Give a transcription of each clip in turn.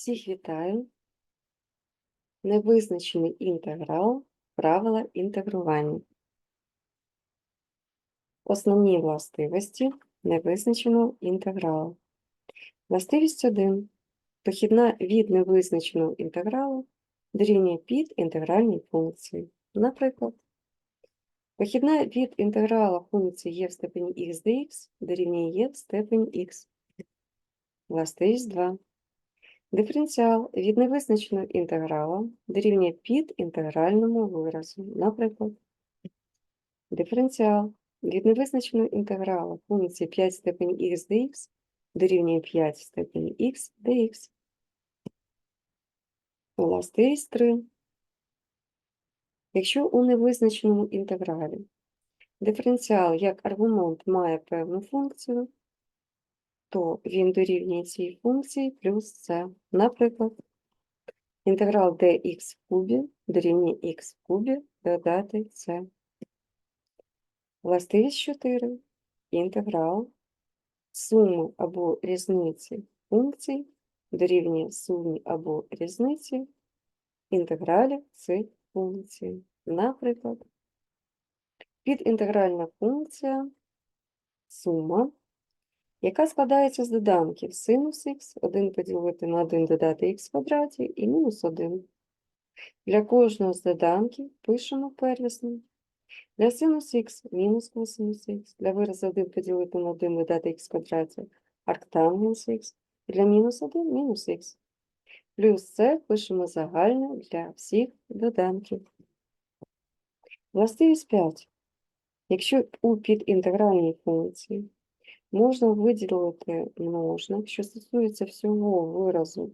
Всіх вітаю. Невизначений інтеграл. Правила інтегрування. Основні властивості невизначеного інтегралу. Властивість 1. Похідна від невизначеного інтегралу дорівнює під інтегральній функції. Наприклад, похідна від інтеграла функції e в степені x dx дорівнює e в степені x. Властивість 2. Диференціал від невизначеного інтеграла дорівнює під інтегральному виразу. Наприклад, диференціал від невизначеного інтеграла функції 5 в степені x dx дорівнює 5 в степені x dx. Властивість 3. Якщо у невизначеному інтегралі диференціал як аргумент має певну функцію, то він дорівнює цій функції плюс c. Наприклад, інтеграл dx в кубі дорівнює x в кубі додати c. Властивість 4. Інтеграл суми або різниці функцій дорівнює сумі або різниці інтегралів цих функцій. Наприклад, підінтегральна функція сума яка складається з доданків синус х, 1 поділити на 1 додати х квадраті і мінус 1. Для кожного з доданків пишемо первісним. Для синус х мінус косинус х, для виразу 1 поділити на 1 додати х квадраті арктангенс х, для мінус 1 мінус х. Плюс це пишемо загальне для всіх доданків. Властивість 5. Якщо у підінтегральній функції можна виділити множник, що стосується всього виразу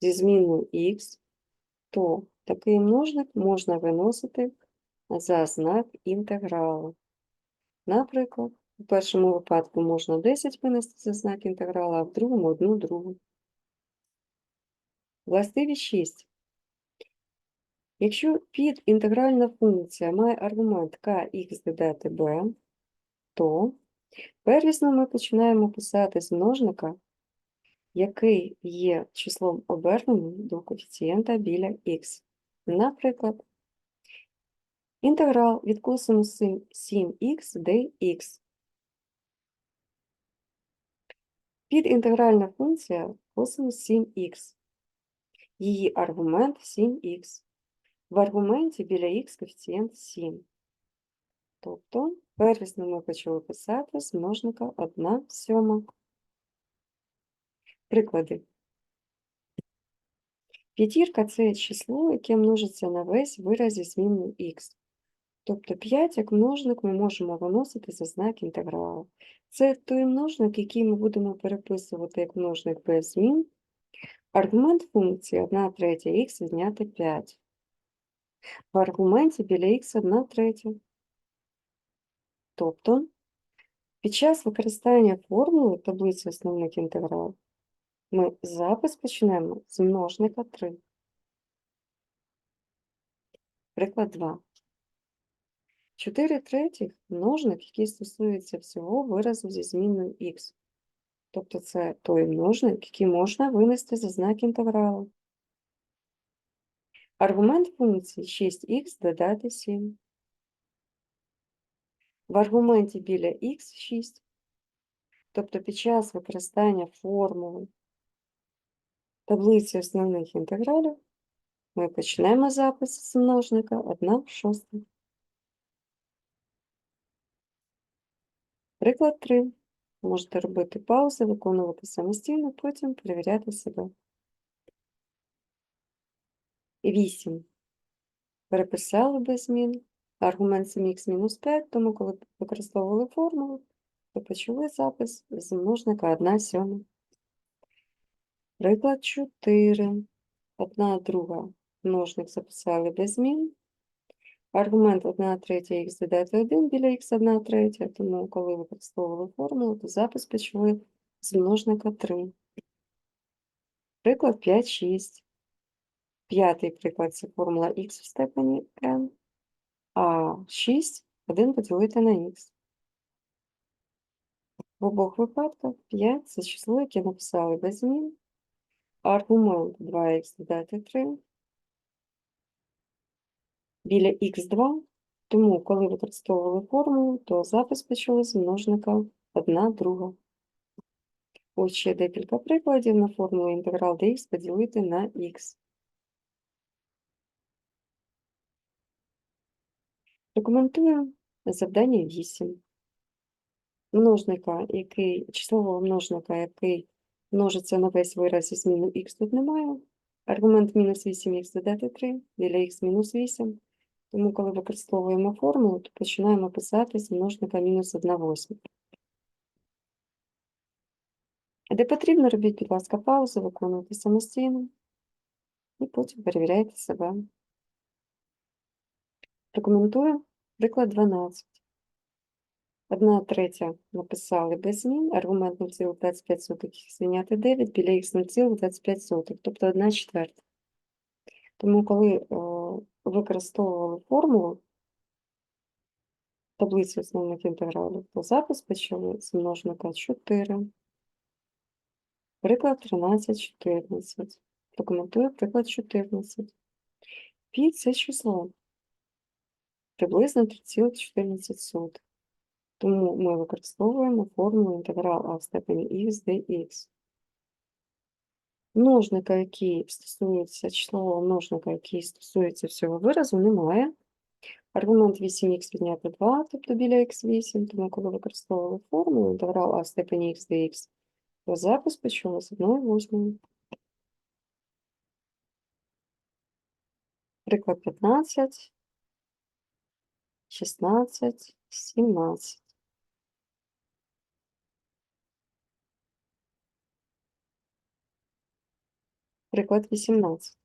зі зміною х, то такий множник можна виносити за знак інтегралу. Наприклад, у першому випадку можна 10 винести за знак інтеграла, а в другому одну другу. Властивість 6. Якщо підінтегральна функція має аргумент kx додати b, то Первісно ми починаємо писати з множника, який є числом оберненим до коефіцієнта біля х. Наприклад, інтеграл від косинусу 7х dx. Підінтегральна функція косинус 7х. Її аргумент 7х. В аргументі біля х коефіцієнт 7. Тобто первісно ми почали писати з множника 1 сьома. Приклади. П'ятірка це число, яке множиться на весь вираз зі зміною х. Тобто 5 як множник ми можемо виносити за знак інтегралу. Це той множник, який ми будемо переписувати як множник без змін. Аргумент функції 1 третя х відняти 5. В аргументі біля х 1 третя. Тобто, під час використання формули таблиці основних інтегралів ми запис почнемо з множника 3. Приклад 2. 4 третіх множник, який стосується всього виразу зі зміною х. Тобто це той множник, який можна винести за знак інтегралу. Аргумент функції 6х додати 7 в аргументі біля х6, тобто під час використання формули таблиці основних інтегралів, ми почнемо запис з множника 1 шоста. Приклад 3. Можете робити паузи, виконувати самостійно, потім перевіряти себе. 8. Переписали без змін аргумент 7х мінус 5, тому коли використовували формулу, то почали запис з множника 1 сьома. Приклад 4. Одна друга множник записали без змін. Аргумент 1 третя х додати 1 біля х 1 третя, тому коли використовували формулу, то запис почали з множника 3. Приклад 5, 6. П'ятий приклад це формула х в степені n а 6 1 поділити на х. В обох випадках 5 це число, яке написали без змін. аргумент 2х додати 3 біля х2, тому коли використовували формулу, то запис почали з множника 1 друга. Ось ще декілька прикладів на формулу інтеграл dx поділити на х. Рекомендуємо завдання 8. Множника, який, числового множника, який множиться на весь вираз зі зміну х тут немає. Аргумент мінус 8х додати 3, біля х мінус 8. Тому, коли використовуємо формулу, то починаємо писати з множника мінус 1 восьма. Де потрібно, робіть, будь ласка, паузу, виконуйте самостійно і потім перевіряйте себе. Рекомендую приклад 12. 1 третя написали без змін, аргумент 0,25 х звільняти 9, біля х 0,25, тобто 1 четверта. Тому, коли е, використовували формулу, таблицю основних інтегралів, то запис почали з множника 4. Приклад 13, 14. Прокоментую приклад 14. Пі – це число. Приблизно 3,14. Тому ми використовуємо формулу інтеграл а в степені х dx. Множника, який стосується числового множника, який стосується всього виразу, немає. Аргумент 8х відняти 2, тобто біля х8, тому коли використовували формулу інтеграл а в степені х dx, то запис почали з 1 восьмої. Приклад 15, 16, 17. Приклад 18.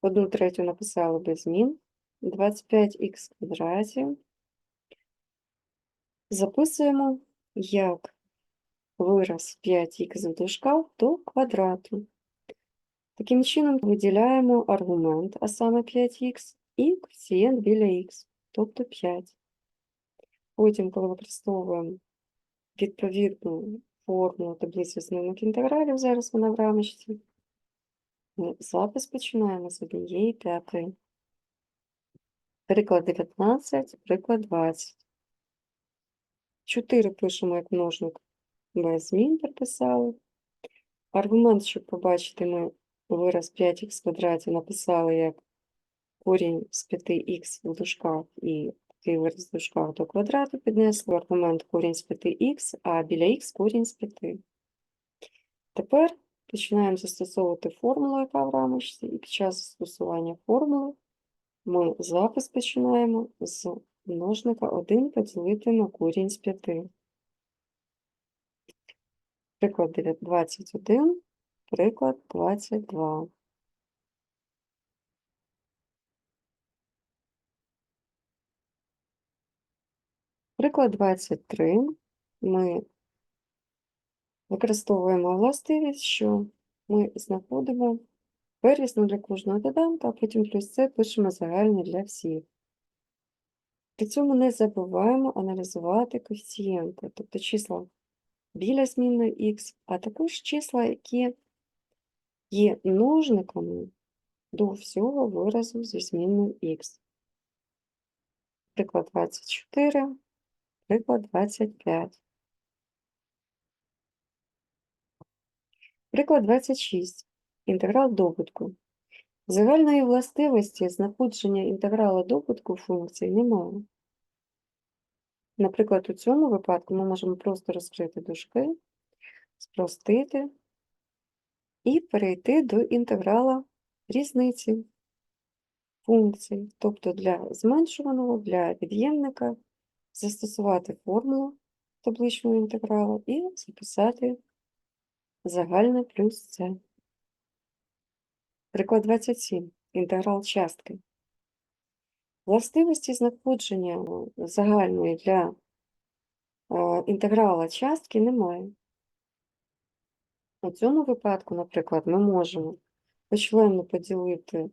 Одну третю написали без змін. 25х квадратів. Записуємо як вираз 5х в дужках до квадрату. Таким чином виділяємо аргумент, а саме 5х, і коефіцієнт біля х, тобто 5. Потім, коли використовуємо відповідну формулу таблиці змінних інтегралів, зараз вона в рамочці, ми запис починаємо з однієї п'ятої. Приклад 19, приклад 20. 4 пишемо як множник без змін приписали. Аргумент, щоб побачити, ми вираз 5х квадраті написали як корінь з 5х в дужках і в дужках до квадрату піднесли. Аргумент корінь з 5х, а біля х корінь з 5. Тепер починаємо застосовувати формулу, яка в рамочці, і під час застосування формули ми запис починаємо з множника 1 поділити на корінь з 5. Приклад 21, приклад 22. Приклад 23. Ми використовуємо властивість, що ми знаходимо первісну для кожного доданка, а потім плюс це пишемо загальне для всіх. При цьому не забуваємо аналізувати коефіцієнти, тобто числа біля змінної х, а також числа, які є множниками до всього виразу зі змінною х. Приклад 24, приклад 25. Приклад 26. Інтеграл добутку. Загальної властивості знаходження інтеграла добутку функції немає. Наприклад, у цьому випадку ми можемо просто розкрити дужки, спростити і перейти до інтеграла різниці функцій. Тобто для зменшуваного, для від'ємника застосувати формулу табличного інтегралу і записати загальне плюс це. Приклад 27. Інтеграл частки. Властивості знаходження загальної для е, інтеграла частки немає. У цьому випадку, наприклад, ми можемо почленно поділити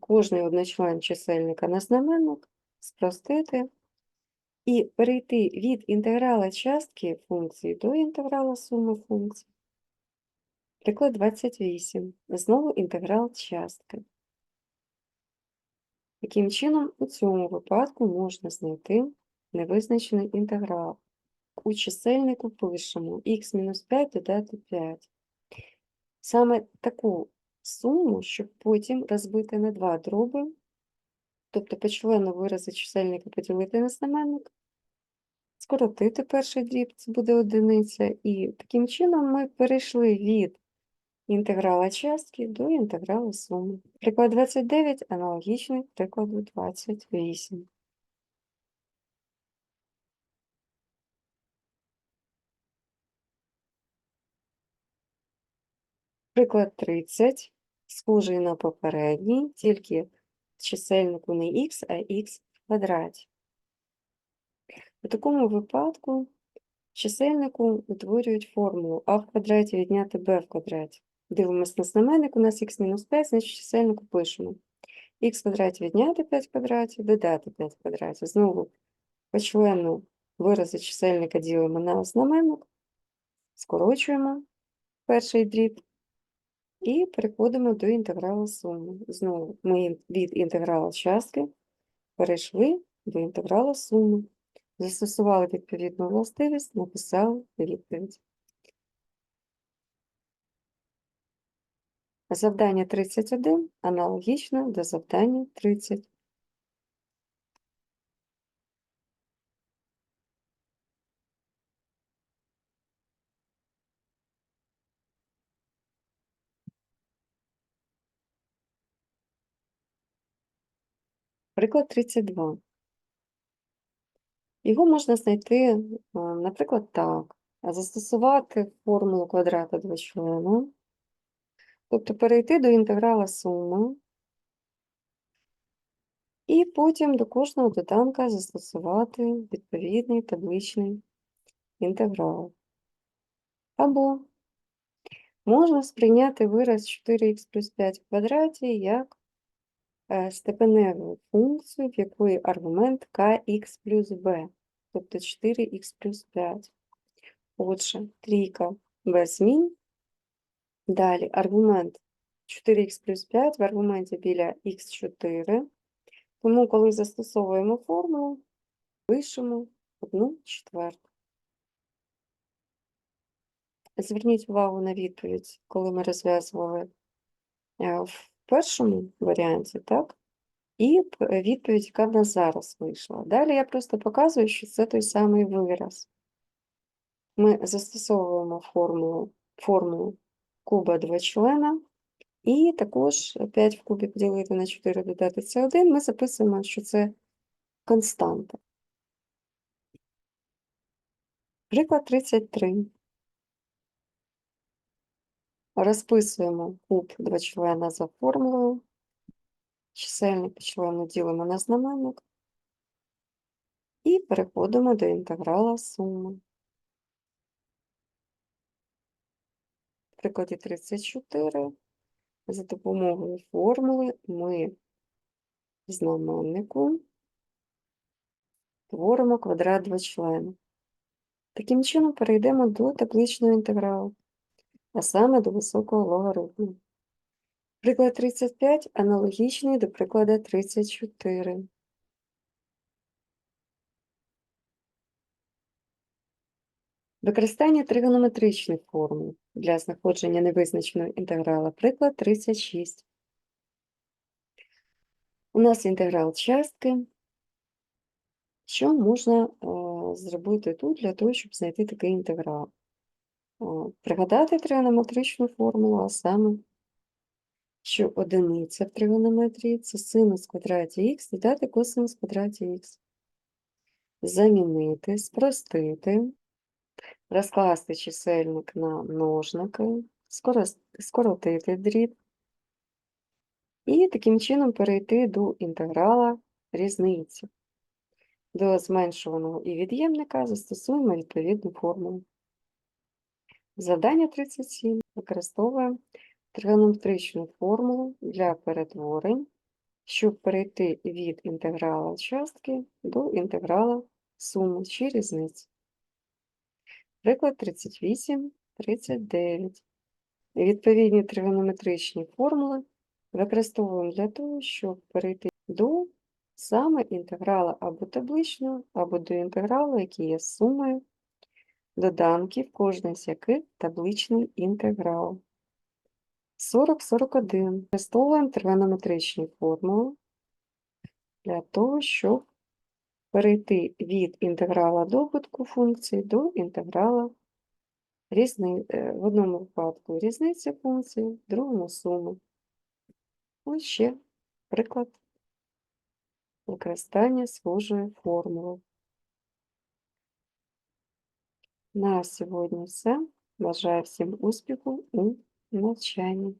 кожний одночлен чисельника на знаменник, спростити і перейти від інтеграла частки функції до інтеграла суми функцій. Приклад 28. Знову інтеграл частки. Яким чином у цьому випадку можна знайти невизначений інтеграл? У чисельнику пишемо х-5 додати 5. Саме таку суму, щоб потім розбити на два дроби, тобто по члену вирази чисельника поділити на знаменник, скоротити перший дріб, це буде одиниця, і таким чином ми перейшли від інтеграла частки до інтегралу суми. Приклад 29 аналогічний прикладу 28. Приклад 30, схожий на попередній, тільки чисельнику не х, а х в квадраті. У такому випадку чисельнику утворюють формулу а в квадраті відняти b в квадраті. Дивимось на знаменник, у нас х мінус 5, значить чисельнику пишемо. х в квадраті відняти 5 в квадраті, додати 5 в квадраті. Знову по члену вирази чисельника ділимо на знаменник, скорочуємо перший дріб і переходимо до інтегралу суми. Знову ми від інтегралу частки перейшли до інтегралу суми. Застосували відповідну властивість, написали відповідь. Завдання 31 аналогічно до завдання 30. Приклад 32. Його можна знайти, е, наприклад, так. Застосувати формулу квадрата двочлена, тобто перейти до інтеграла суми, і потім до кожного доданка застосувати відповідний табличний інтеграл. Або можна сприйняти вираз 4х плюс 5 в квадраті як степеневу функцію, в якої аргумент kx плюс b, тобто 4х плюс 5. Отже, трійка без змін. Далі аргумент 4х плюс 5 в аргументі біля х4. Тому, коли застосовуємо формулу, пишемо 1 четверту. Зверніть увагу на відповідь, коли ми розв'язували е, першому варіанті, так? І відповідь, яка в нас зараз вийшла. Далі я просто показую, що це той самий вираз. Ми застосовуємо формулу, формулу куба двочлена, і також 5 в кубі поділити на 4 додати це 1, ми записуємо, що це константа. Приклад 33. Розписуємо куб двочлена за формулою. Чисельник члени ділимо на знаменник. І переходимо до інтеграла суми. В прикладі 34 за допомогою формули ми знаменнику творимо квадрат двочлена. Таким чином перейдемо до табличного інтегралу, а саме до високого логарифму. Приклад 35 аналогічний до прикладу 34. Використання тригонометричних формул для знаходження невизначеного інтеграла. Приклад 36. У нас інтеграл частки. Що можна е, зробити тут для того, щоб знайти такий інтеграл? Пригадати тригонометричну формулу, а саме, що одиниця в тригонометрії це синус в квадраті х додати косинус в квадраті х. Замінити, спростити розкласти чисельник на множники, скоротити дріб і таким чином перейти до інтеграла різниці. До зменшуваного і від'ємника застосуємо відповідну формулу. Завдання 37 використовуємо тригонометричну формулу для перетворень, щоб перейти від інтеграла частки до інтеграла суми чи різниці. Приклад 38, 39. Відповідні тригонометричні формули використовуємо для того, щоб перейти до саме інтеграла або табличного, або до інтегралу, який є сумою доданків, кожний з яких табличний інтеграл. 40-41. Використовуємо тригонометричні формули для того, щоб перейти від інтеграла добутку функції до інтеграла різни... е, в одному випадку різниці функції, в другому суми. Ось ще приклад використання схожої формули. На сьогодні все. Бажаю всім успіху у навчанні.